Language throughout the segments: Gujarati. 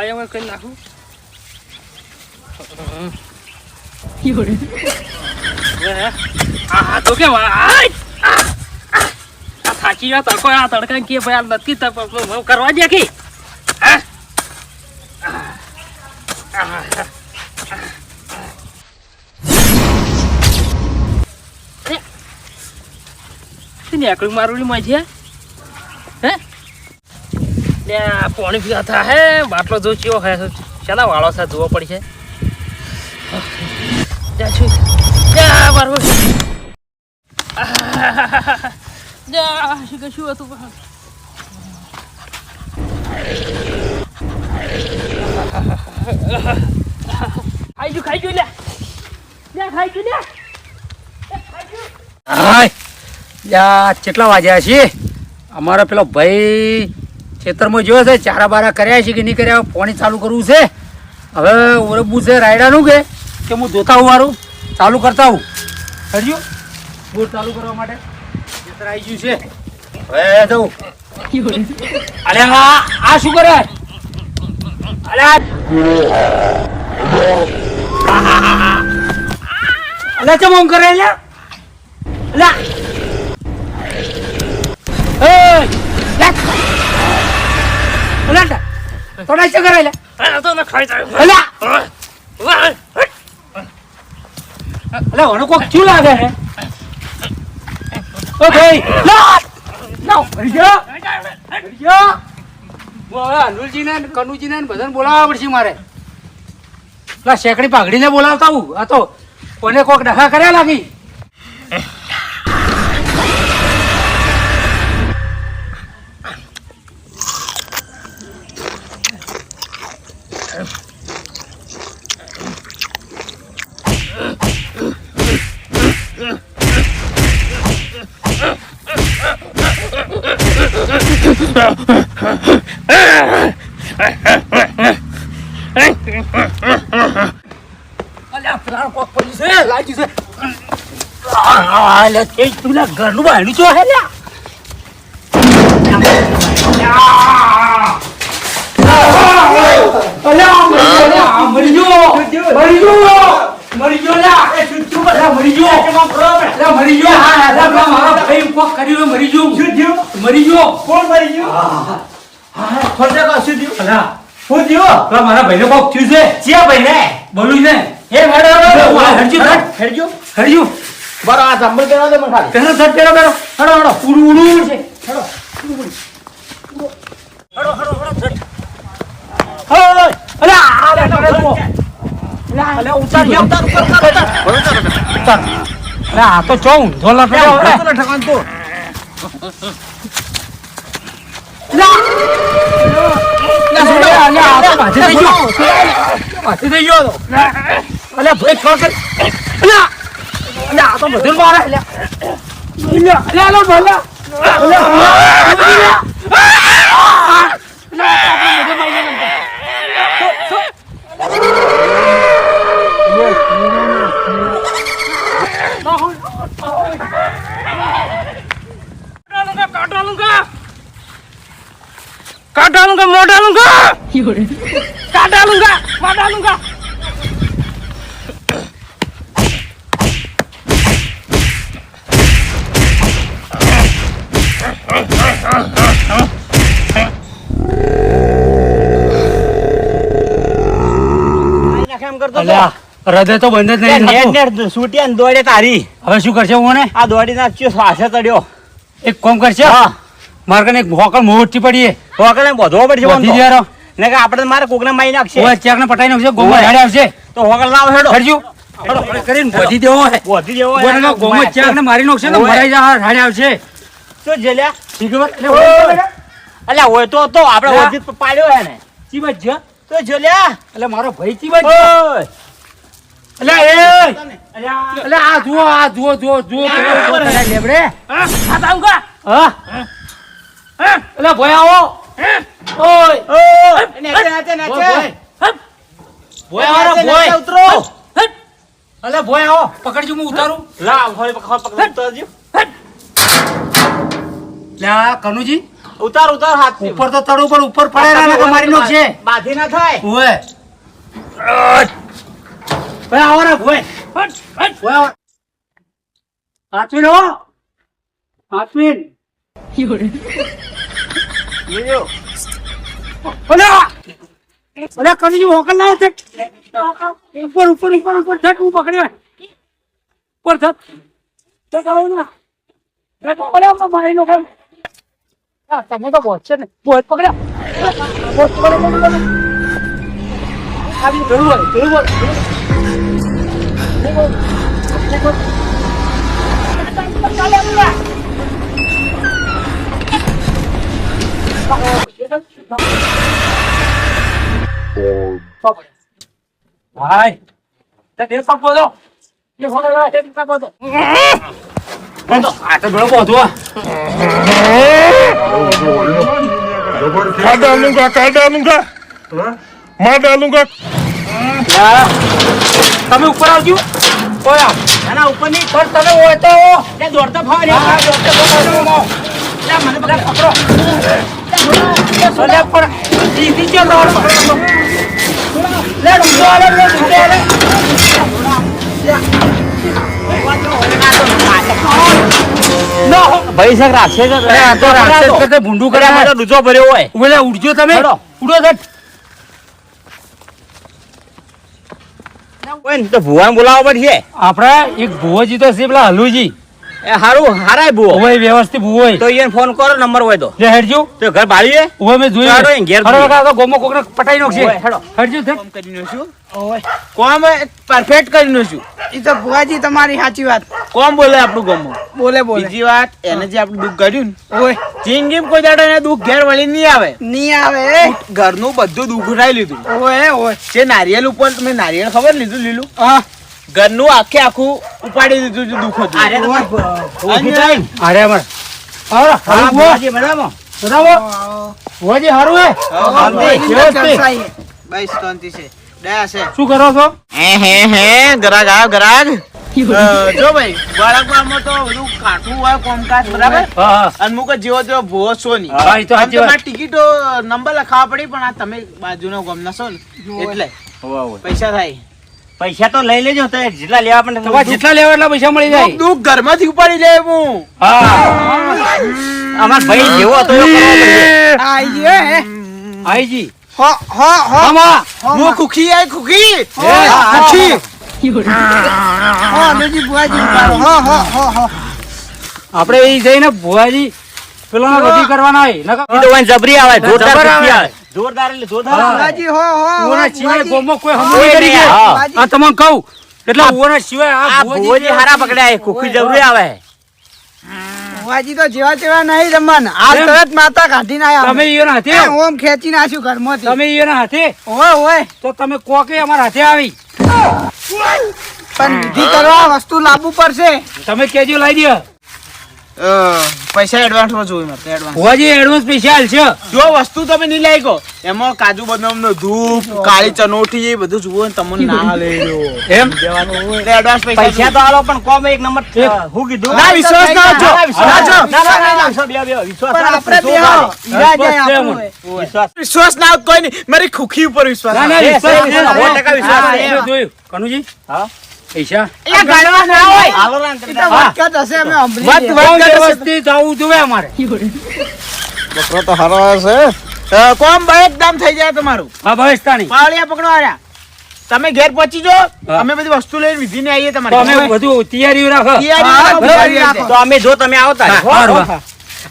પાયામાં કરી નાખું. આ તો કેમ થાકી વાત તડકો, આ તડકા કે ભાઈ આ નથી કરવા દે કે? શું નેકળું મારું માં છે હે? આ પાણી પીવા થા હે, બાટલો જો ચિયો હે. ચાલા વાળો છે જોવો પડશે. જા છું. જા મારું જા, શું કે હતું? ખાઈ ગયું ખાઈ ખાઈ ગયું લે હાય. કેટલા વાગ્યા છે? અમારો પેલો ભાઈ ખેતરમાં જોયો છે, ચારા બારા કર્યા છે કે નહીં કર્યા પાણી ચાલુ કરવું છે. હવે ઓરબવું છે રાયડાનું કે કે હું જોતા હું મારું? ચાલુ કરતા હું હરજો બોર ચાલુ કરવા માટે ખેતર આવી ગયું છે. હવે જવું. અરે આ શું કરે? અલે, ચમ આમ કરે અલ્યા અલા! Lat! Tao đây chưa cái này nè. આ તો ને ખાઈ જાય Ala! વાહ! Ala, nó có chú là kìa. Ok. Lat! Nào, đi chưa? બોલા અનુલજીને કનુજીને ને બધાને બોલાવવા પડશે મારે પેલા શેકડી પાઘડીને બોલાવતા હું આ તો કોને કોક ડખા કર્યા લાગી અલ્યા પેલા કોક પડી છે લાગી છે આ લે તે તુલા ઘરનું બાયણું છો હે લ્યા અલ્યા મરી ગયો મરી ગયો મરી ગયો લ્યા એ ચૂચું બધા મરી ગયો અલ્યા મરી ગયો હા હા પેલા મારા ભાઈ કોક કર્યું મરી ગયો મરી ગયો કોણ મરી ગયું હા ખોટે કશું થયું અલ્યા શું થયું પેલા મારા ભાઈને કોક થયું છે. ભાઈ ને બોલું છે. હે હરજુ થટ હરજુ. બરો આ જંબલ કરવા દે મને ખાલી. પેલો થટ પેલો પેલો હડો હડો. ઉડું ઉડું છે હડો અલે આ લે કરે તો અલે ઉતાર ગયો ઉતાર ઉતાર ઉતાર ઉતાર. અલે આ તો ચો ઊંધો લટો હવે ઠકાન તો અલે અલે આ તો માથે થઈ ગયો. માથે થઈ ગયો તો. અલે ભાઈ ખબર અલે અલે આ તો બધું મારે અલે અલે અલે અલે ભલા અલે કાઢા લૂંગા કાઢા લૂંગા મોઢા લૂંગા કાઢા લૂંગા કાઢા લૂંગા એમ કરતો અલે આ હૃદય તો બંધ જ નહીં નેટ દોડે તારી. હવે શું કરશે હું આ દોડી નાખ્યો શ્વાસે ચડ્યો. એક કોમ કરશે? હા. મારે કને હોકલ મોટી પડીએ. ને બધો પડશે બંધી. વધી ને કે આપણે મારે કોકને મારી નાખશે. ઓય ચેક ને પટાઈ નાખશે ગોમો. હેડે આવશે તો હોકલ લાવ હેડો. હરજુ હડો. હડો કરીને વધી દેવો હે. વધી દેવો હે. ગોમો ચેક ને મારી નાખશે ને મરાઈ જા હેડે આવશે તો જેલ્યા? શી ખબર અલ્યા હોય તો તો આપણે વધી પાડ્યો હે ને. ચીબજ તો જલ્યા? એટલે મારો ભાઈ ચી બાજ છે ઓય એટલે એ એટલે આ જુઓ આ જુઓ એટલે ભાઈ આવો ભોય, ભોય. ભોય આવો ભોય અલે ભોય આવો પકડજો હું ઉતારું લા પકડ ઉતરજો કનુજી ઉતાર ઉતાર હાથ ઉપર તો તળ ઉપર ઉપર પડે મારી નો છે બાધી ના થાય ઓય ભાઈ આવો ને ભોય હટ, હટ. ભોય આવો હાથવીન હો. ઓલે ઓલે કનજી હોકલ ના છે ઉપર ઉપર ઉપર ઉપર ધટ હું પકડ્યો ઉપર ધટ ધટ આવો ના ઓલે આમાં મારી આ તમે તો બોચ છે ને બોચ પકડ્યા બોચ પકડ્યા આવી ધરું હોય Đấy. Thế tiếng xong vừa đâu. Nhưng không đây thế chúng ta vừa rồi. Vâng, à, tao nó bỏ thua. Madaluga, Madaluga. Madaluga. Yeah. તમે ઉપર આવજો. આવ. એના ઉપરની પણ તમે હોય તો એ દોડતો ફાવે ને. દોડતો દોડતા મને પકડ. પકડો. અલ્યા પણ સીધી છે દોડ લે ડુંગો આલે લે ડુંગો આલે ભાઈ સાહેબ રાખશે ભૂંડું કર્યા કરે દૂધો ભર્યો હોય. ઉડજો તમે? ઉડો જટ ભુવાને બોલાવવા પડશે. આપણા એક ભુવોજી તો છે પેલા હલુજી. એ હારું હારાય ભુવો. ઓય વ્યવસ્થિત ભુવોય તો એને ફોન કરો નંબર હોય તો. જે હેડજો. તો ઘર ભાળીએ ઓય મે જોઈ હારો ઘેર હારો. કાકા ગોમો કોકને પટાઈ નાખશે. હેડો. હેડજો થે કોમ કરીને ઓય. કોમ પરફેક્ટ કરીને શું ઈ તો ભુવાજી તમારી સાચી વાત. કોમ બોલે આપણું ગમો. બોલે બોલે. બીજી વાત એને જે આપણું દુઃખ કર્યું ને ઓય. જિંદગી કોઈ દાડો એને દુઃખ ઘેર વળી નહીં આવે. નહીં આવે ઘરનું બધું દુઃખ ઉઠાઈ લીધું. ઓય ઓય. જે નારિયેલ ઉપર તમે નારિયેળ ખબર લીધું લીલું? હા. ઘરનું આખે આખું ઉપાડી દીધું છે દુખો અરે અમાર. શું કરો છો? હે હે હે ગરાગ આવ ગરાગ. જો ભાઈ બાળકમાં તો બધું કાઠું હોય કોમકાજ બરાબર? હા હા. અને મુક જેવો તેવો ભૂવો છો નહીં. ટિકિટો નંબર લખાવા પડી પણ આ તમે બાજુનો ગમ છો ને એટલે પૈસા થાય. પૈસા તો લઈ લેજો તો જેટલા લેવા પણ તમારે જેટલા લેવા એટલા પૈસા મળી જાય. દુઃખ ઘરમાંથી ઉપાડી જાય હું. હા. અમાર ભાઈ જેવો હતો એવો કરવો પડશે. આ હે. આઈજી હો હો હો. આમાં હું ખુખી આય ખુખી? હા, ખુખી? હો અનુજી ભુવાજી હો હો હો હો. આપણે એ જઈને ભુવાજી પેલા વધી કરવાના હોય. તો વાંઈ જબરી આવે જોરદાર આવે. જોરદાર એટલે જોરદાર હા. હો હો હો ઓના સિવાય ભુવાજી. કોઈ હમું કરી દે. આ તમને કહું એટલે ઓના સિવાય આ હારા પકડ્યા કોખી જબરી આવે. તો જેવા તેવા નહીં રમવાના. આ તરત માતા કાઢીને આયા તમે ઈયોના હાથે? ઓમ ખેંચી નાખ્યું ઘરમાંથી. તમે ઈયોના હાથે? ઓય ઓય. તો તમે કોકે અમારા હાથે આવી? પણ વિધિ કરવા વસ્તુ લાવવું પડશે. તમે કેજો લાવી દો. પૈસા એડવાન્સમાં જોયું મારે એડવાન્સ ભુવાજી એડવાન્સ પૈસા હાલશે જો વસ્તુ તમે નહીં લઈ ગયો એમાં કાજુ બદામ નો ધૂપ કાળી ચનોઠી એ બધું જુઓ ને તમને ના લઈ લો એમ? એડવાન્સ પૈસા તો આલો પણ કોમ એક નંબર હું કીધું? ના વિશ્વાસ ના જો ના જો. ના, ના, બે બે વિશ્વાસ ના આપણે બે ઈરા જાય આપણું. વિશ્વાસ. વિશ્વાસ ના કોઈ નહીં. મારી ખુખી ઉપર વિશ્વાસ ના ના વિશ્વાસ એ, છે. સો ટકા વિશ્વાસ જોયું કનુજી? હા? પૈસા? અહીંયા ગણવા ના હોય. હાલો ના ઈ તો હા. વટકત હશે અમે સાંભળી વાત લઈએ. વાત વ્યવસ્થિત અમારે. બકરો તો હારો છે કોમ ભાઈ એકદમ થઈ જાય તમારું. હા ભવિષ્યતાની પાવડિયા પકડો આર્યા તમે ઘેર પહોંચી જો અમે બધી વસ્તુ લઈને વિધિ ને આવીએ તમારે અમે બધું તૈયારી રાખો. તો અમે જો તમે આવતા.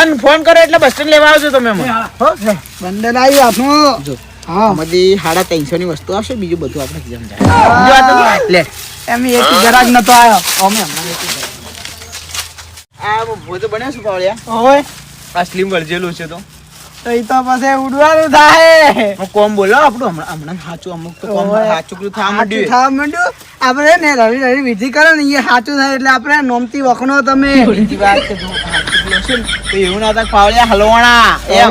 અને ફોન કરો એટલે બસ સ્ટેન્ડ લેવા આવજો તમે બંદર આવી આપણું બધી સાડા ત્રણસો ની વસ્તુ આવશે બીજું બધું આપણે જાય. લે એમ એક જરાક નતો આવ્યો. અમે હમણાં આ ભોજો બન્યા શું પાવડિયા ઓય. આ સ્લીમ વળજેલું છે તો. તો ઈ તો પછી ઉડવાનું થાય. હું કોમ બોલો આપણું હમણાં હમણાં સાચું અમુક તો કોમ સાચું પેલું થવા માંડ્યું થવા માંડ્યું? આપણે ને રવિ રવિ વિધિ કરે ને એ સાચું થાય એટલે આપણે નોમતી વખનો તમે. બીજી વાત કે તો એવું ના થાય પાવડિયા હલવાણા એમ.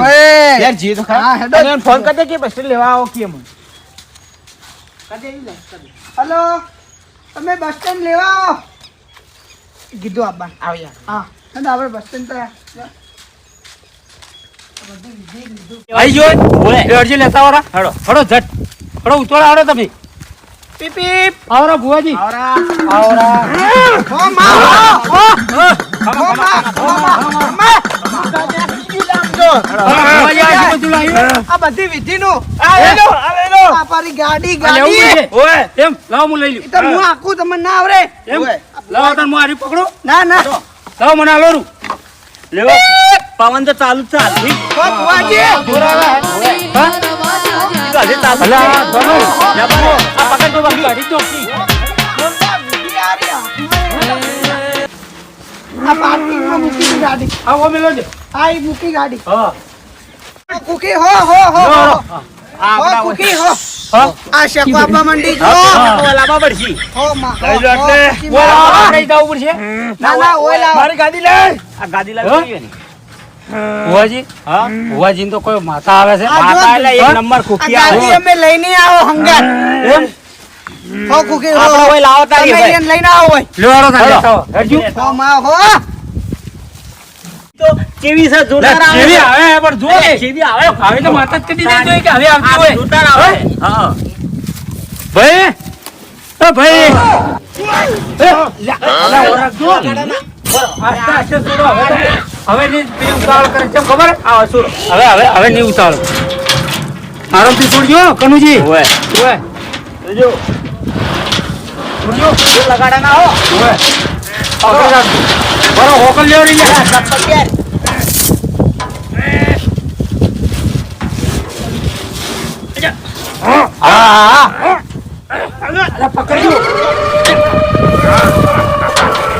યાર જી તો ખરા. ફોન કરતે કે પછી લેવા આવો કે એમ. હલો તમે બસ સ્ટેન્ડ લેવા આવો. કીધું આપવા આવ્યા હા આપણે બસ સ્ટેન્ડ પર આઈ જો એ અરજી લેતા વાળા હડો હડો ઝટ. હડો ઉતોડા આવડો તમે. પીપ પીપ. આવરા ભુવાજી. આવરા. આવરા. ઓ મા ઓ ઓ માં આ બધું લાવ્યું? આ બધી વિધિનું આ લેલો આ લેલો બાપાની ગાડી. ગાડી ઓય એમ લાવો હું લઈ એ તો હું આખું તમને ના આવડે. એમ લાવો તને હું હારી પકડું? ના ના. લાવો મને હાલો રૂ લેવો પવન તો ચાલુ ચાલ મૂકી ગાડી. મૂકી હા. હો હો હો હો. હા. આ શેકો આપવા માંડી જો ઓય લાવવા પડશે. માં લઈ લો એટલે. કુકી બોલો માં. પડશે. ના ના ઓય મારી ગાડી લે આ ગાડી લાવી ને. ભુવાજી? હા? ભુવાજી તો કોઈ માતા આવે છે? માતા એટલે એક નંબર આ ગાડી અમે લઈને આવો હંગાર એમ લાવો તારી ભાઈ. એને લઈને આવો તારે. માં હો. તો કેવી છે? જોરદાર લે, આવે કેવી. આવે? પણ જો. કેવી આવે? હવે તો માતા જ કરી દે જોઈએ કે હવે આવતી હોય. જોરદાર આવે. હા. ભાઈ એ ભાઈ. એ, લ્યા, અલા, ઓળખજો. આસ્તે આસ્તે છોડો, હવે તો- अरे पकड़ लो।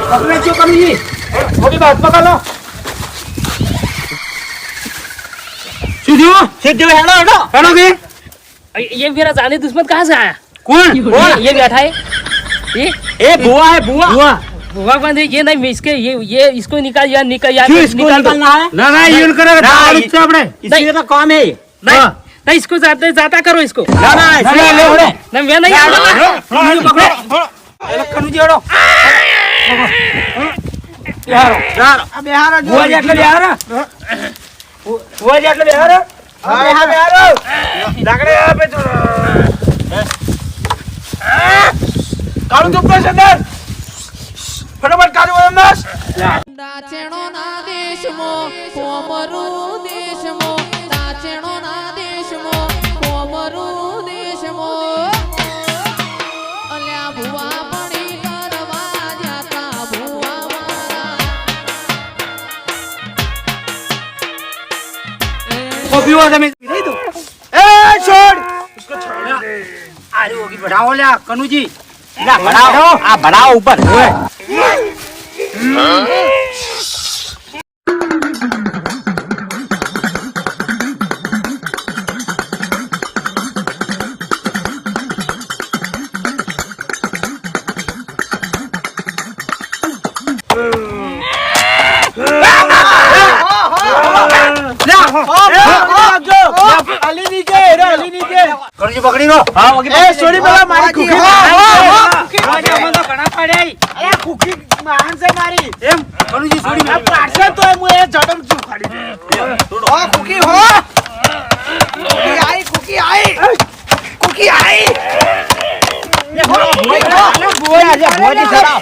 पकड़े क्यों कमी थोड़ी बात पकड़ लो। सीधे हो सीधे है हेलो हेलो हेलो की ये मेरा जाने दुश्मन कहाँ से आया? कौन? कौन? ये बैठा है। ये? ए बुआ है बुआ। बुआ। भगवान ये नहीं इसके ये ये इसको निकाल या निकाल या तो निकाल निकालना है ना ना ये उनका ना, ना, ना, ना, ना, ना, ना, ना, ना, ना, ना, नहीं इसको जाते जाता करो इसको ना ना ના, ના, લે, લે. नहीं मैं नहीं કનુજી પકડો એટલે કનુજી હડો યારો આ બેહારો જો ભુવાજી એટલે બેહારો ભુવાજી એટલે બેહારો આ બેહારો બેહારો લાકડે આપે તો કાળું ચૂપ કર અંદર ફટાફટ કાળું અંદર દાચેણો ના દેશમો કોમરુ દેશમો કોપીઓ તમે એ છોડ! આરે ઓગી બઢાવો લ્યા કનુજી. ના ભરાવો આ ભરાવો ઉપર. અલી કનુજી પકડી લો હા ઓકે એ છોડી પેલા મારી કુકી. ભુવાજી તો ઘણા પાડ્યા અરે કુકી માન છે મારી. એમ? કનુજી છોડી મેલો. તો હું એ જડમ છું ખાડી હો કુકી હો કુકી આઈ કુકી આઈ કુકી આઈ ભુવાજી ભુવાજી સરાવ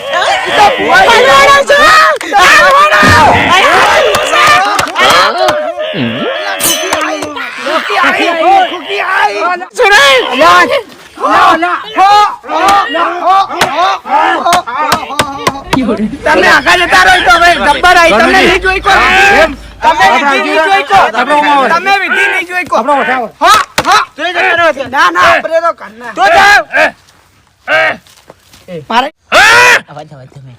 તમે આગળ જતા રહો તો હવે ગબ્બર આવી. તમને નહીં જોઈ કો તમે વિધિ નહીં જોઈ કો તમે વિધિ નહીં જોઈ કો આપણો વઠાવો. હા. હા ના ના આપણે તો કરના તો જાવ મારે અવાજ અવાજ તમે.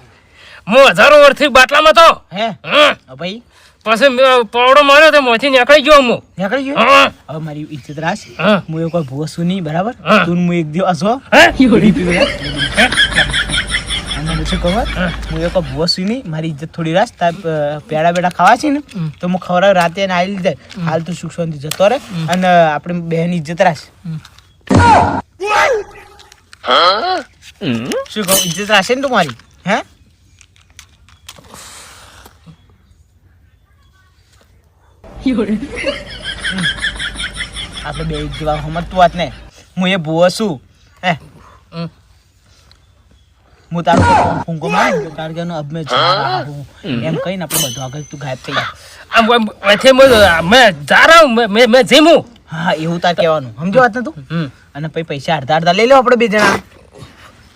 હું હજારો વર્ષથી બાટલામાં તો. હે? હમ. ભાઈ પછી મેં પાવડો માર્યો તો મોથી નીકળી ગયો હું. નીકળી ગયો? હવે મારી ઇજ્જત રાખ. હા. એક ભૂવો સુની બરાબર? તું હું એક દિવસ હો. પીવડા. શું એક ભૂવો સુની મારી ઇજ્જત થોડી રાખ. તાર પેડા બેડા ખાવા છે ને તો હું ખવડાવ રાતે ને આવી લીધે હાલ તું સુખ શાંતિ જતો રહે અને આપણી બેન ઇજ્જત રાખ. શું કહું? ઇજ્જત રાખશે ને તું મારી? હે? આપણે બે એક જેવા સમજતું વાત ને. હું એ ભૂવો છું. હે. હું તારું ફૂંકો મારી તાર તારે કહેવાનું અબ મેં જા રહા હું. એમ કહીને આપણે બધું આગળ તું ગાયબ થઈ જા. આમ વચ્ચે મેં જા હું મેં- મેં જીમું હા. એવું તાર કહેવાનું. સમજો વાત ને તું અને પછી પૈસા અડધા અડધા લઈ લો આપણે બે જણા.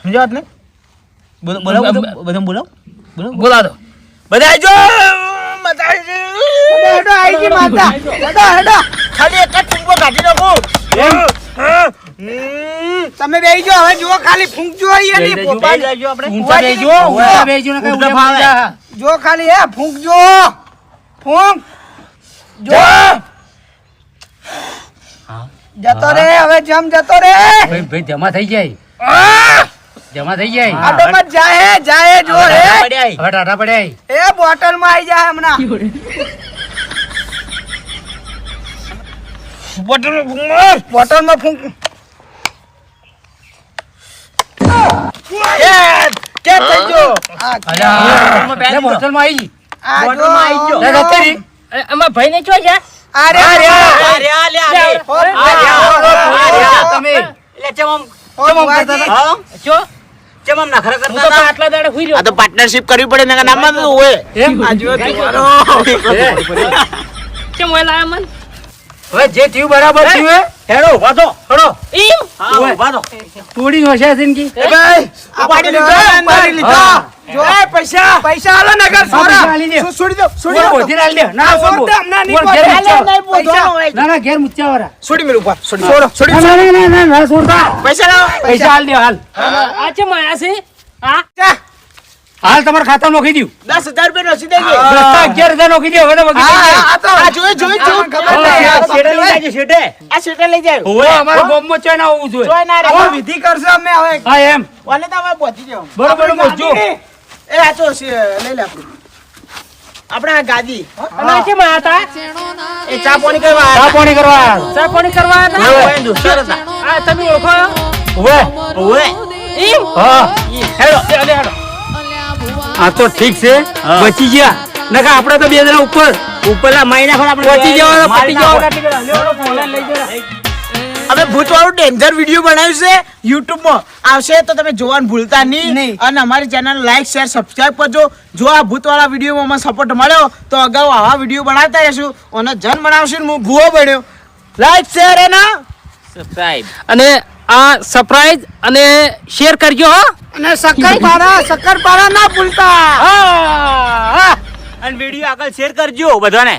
સમજો વાત ને બોલો બોલો બધું બોલો બોલો. બોલા દો બધા આવજો મજા હેડો આઈ માતા. હેડો હેડો. ખાલી એક જ ફૂંકો કાઢી નાખો. તમે બેહી હવે જુઓ ખાલી ફૂંકજો. આપણે ઊંચા ઊંચા જો ખાલી હે ફૂંકજો. ફૂંક જો. જતો રે હવે જમ જતો રે. ભાઈ ભાઈ જમા થઈ જાય. જમા થઈ જાય આ તો મત જાય જાય જો હે હવે ટાટા પડ્યા એ બોટલમાં આવી જાય હમણાં બોટલમાં ફૂંક કે થઈ ગયો આ અલ્યા, લે, આવી ગઈ. આ આવી ગયો. લે, જતી રહી. ભાઈ ને ચો ગયા આ રે આ રે આર્યા લે આલે. ઓ, અલ્યા, તમે એટલે ચમમ ઓ, ભુવાજી. હા ચો નખરા કરતા હતા આટલા દાડે હુઈ આ તો પાર્ટનરશિપ કરવી પડે ને નામાં તો હોય. એમ? આ તમારો કેમ હોય લાયા મન. હવે જે થયું બરાબર થયું. હેડો વાતો હેડો. ઈમ હા તોડી હોશિયાર જિંદગી. ઉપાડી લીધો, પાડી લીધો. હા. જો, પૈસા પૈસા આલો નગર સોરા. પૈસા આલી દે. શું છોડી દો છોડી દો. બોલથી ના લે. ના, આ બોલ, સોરતે બોલ. હમણાં નહીં બોલ, ઘેર પહોંચે. મૂકજો. પૈસા. ના, ના, ઘેર મૂકજા વાળા. છોડી મેલ ઉપર છોડી છોડો છોડી ના, ના, ના, ના, ના, છોડતા. પૈસા લાવો પૈસા. હાલ દે હાલ. આ ચમ આયા છે? આ હાલ તમારા ખાતા નોખી દઉં. દસ હજાર રૂપિયા નોખી દેજો. અગિયાર હજાર નોખી દો હવે જોઈ જોઈ જોઈ ખબર આ લઈ જાય. હવે અમારા ચોય ના હોવું જોઈએ. વિધિ કરશો અમે હવે. હા એમ. ઓલે તો હવે પહોંચી જાવ બરોબર મોજો એ આ લઈ લે આપણું. આપણે આ ગાદી હો? અને આ ચમ આયા હતા ના એ ચા પાણી કરવા ચા પાણી કરવા ચા પાણી કરવા હતા ઓય, દોસ્તાર હતા. આ તમે ઓળખો? ઉભે ઓવે. ઈમ હા. હેડો હેડો હેડો. આ તો ઠીક છે. બચી ગયા. નકા આપણે તો બે જણા ઉપર. ઉપરના મહિના પણ આપણે બચી જવાનો, પતી જવાનો. નાખો. અમે ભૂતવાળું ડેન્જર વીડિયો બનાવ્યું છે યુટ્યુબમાં. આવશે તો તમે જોવાનું ભૂલતા નહીં. નહીં. અને અમારી ચેનલ લાઈક શેર સબસ્ક્રાઇબ કરજો. જો આ ભૂતવાળા વિડીયોમાં અમને સપોર્ટ મળ્યો તો અગાઉ આવા વીડિયો બનાવતા રહેશું. અને જન બનાવશું ને હું ભૂવો બન્યો. લાઈક શેર એના સબસ્ક્રાઇબ અને આ સરપ્રાઈઝ અને શેર કરજો હો. અને શક્કરપારા શક્કરપારા ના ભૂલતા. અને વીડિયો આગળ શેર કરજો બધાને.